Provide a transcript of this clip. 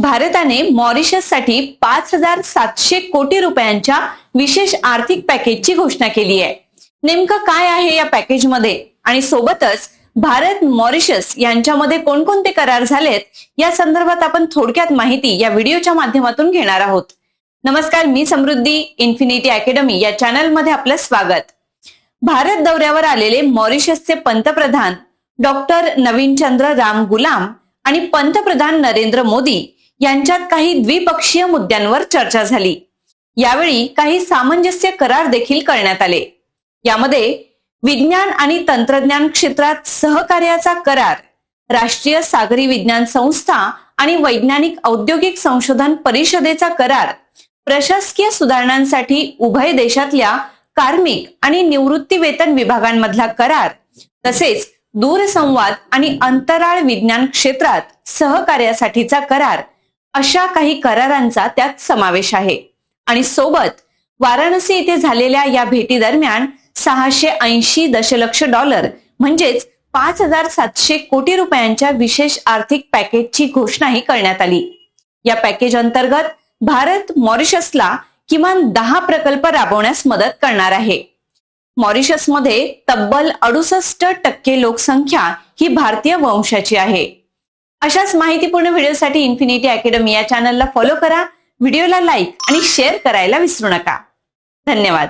भारताने मॉरिशससाठी पाच हजार सातशे कोटी रुपयांच्या विशेष आर्थिक पॅकेजची घोषणा केली आहे. नेमकं काय आहे या पॅकेजमध्ये? आणि सोबतच भारत मॉरिशस यांच्यामध्ये कोणकोणते करार झालेत? या संदर्भात आपण थोडक्यात माहिती या व्हिडिओच्या माध्यमातून घेणार आहोत. नमस्कार मी समृद्धी इन्फिनिटी अकॅडमी या चॅनलमध्ये आपलं स्वागत. भारत दौऱ्यावर आलेले मॉरिशसचे पंतप्रधान डॉक्टर नवीनचंद्र राम गुलाम आणि पंतप्रधान नरेंद्र मोदी यांच्यात काही द्विपक्षीय मुद्द्यांवर चर्चा झाली. यावेळी काही सामंजस्य करार देखील करण्यात आले. यामध्ये विज्ञान आणि तंत्रज्ञान क्षेत्रात सहकार्याचा करार राष्ट्रीय सागरी विज्ञान संस्था आणि वैज्ञानिक औद्योगिक संशोधन परिषदेचा करार प्रशासकीय सुधारणांसाठी उभय देशातल्या कार्मिक आणि निवृत्ती वेतन विभागांमधला करार तसेच दूरसंवाद आणि अंतराळ विज्ञान क्षेत्रात सहकार्यासाठीचा करार अशा काही करारांचा त्यात समावेश आहे. आणि सोबत वाराणसी येथे झालेल्या या भेटी दरम्यान सहाशे ऐंशी दशलक्ष डॉलर म्हणजेच पाच हजार सातशे कोटी रुपयांच्या विशेष आर्थिक पॅकेजची घोषणाही करण्यात आली. या पॅकेज अंतर्गत भारत मॉरिशसला किमान दहा प्रकल्प राबवण्यास मदत करणार आहे. मॉरिशसमध्ये तब्बल अडुसष्ट टक्के लोकसंख्या ही भारतीय वंशाची आहे. अशाच माहितीपूर्ण व्हिडिओसाठी इन्फिनिटी अकॅडमी या चॅनलला फॉलो करा. व्हिडिओला लाईक आणि शेअर करायला विसरू नका. धन्यवाद.